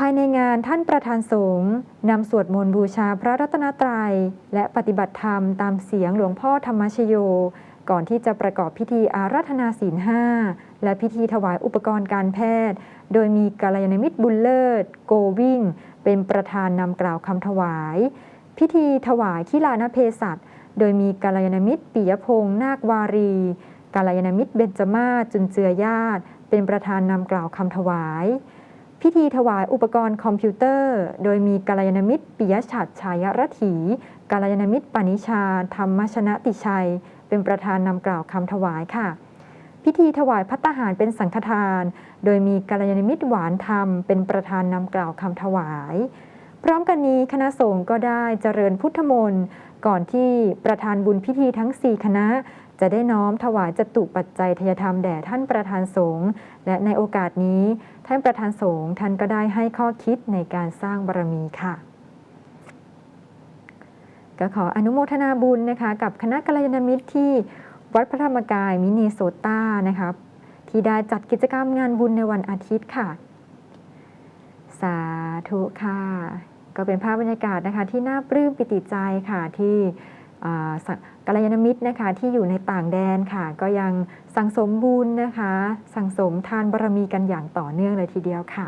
ภายในงานท่านประธานสงฆ์นำสวดมนต์บูชาพระรัตนตรัย และปฏิบัติธรรมตามเสียงหลวงพ่อธรรมชโย ก่อนที่จะประกอบพิธีอาราธนาศีลห้าและพิธีถวายอุปกรณ์การแพทย์ โดยมีกัลยาณมิตรบุญเลิศ โกวิ่ง เป็นประธานนำกล่าวคำถวาย พิธีถวายที่ลานเพศัตโดยมีกัลยาณมิตรปิยพงษ์นาควารีกัลยาณมิตรเบญจมาจุนเจือญาติ เป็นประธานนำกล่าวคำถวาย พิธีถวายอุปกรณ์คอมพิวเตอร์ โดยมีกัลยาณมิตรปิยฉัตรชายรถีกัลยาณมิตรปณิชา ธรรมชนะติชัย เป็นประธานนำกล่าวคำถวายค่ะ พิธีถวายพัตตาหารเป็นสังฆทาน โดยมีกัลยาณมิตรหวานธรรม เป็นประธานนำกล่าวคำถวาย พร้อมกันนี้คณะสงฆ์ก็ได้เจริญพุทธมนต์ก่อนที่ประธานบุญพิธีทั้ง 4 คณะ จะได้น้อมถวายจตุปัจจัยทยธรรมแด่ท่านประธานสงฆ์และในโอกาสนี้ ท่านประธานสงฆ์ท่านก็ได้ให้ข้อคิดในการสร้างบารมีค่ะ ก็ขออนุโมทนาบุญนะคะ กับคณะกัลยาณมิตรที่วัดพระธรรมกายมินิโซตานะคะที่ได้จัดกิจกรรมงานบุญในวันอาทิตย์ค่ะ สาธุค่ะ ก็เป็นภาพบรรยากาศนะคะที่น่าปลื้มปิติใจค่ะที่ กัลยาณมิตรนะคะที่อยู่ในต่างแดนค่ะ ก็ยังสั่งสมบุญนะคะ สั่งสมทานบารมีกันอย่างต่อเนื่องเลยทีเดียวค่ะ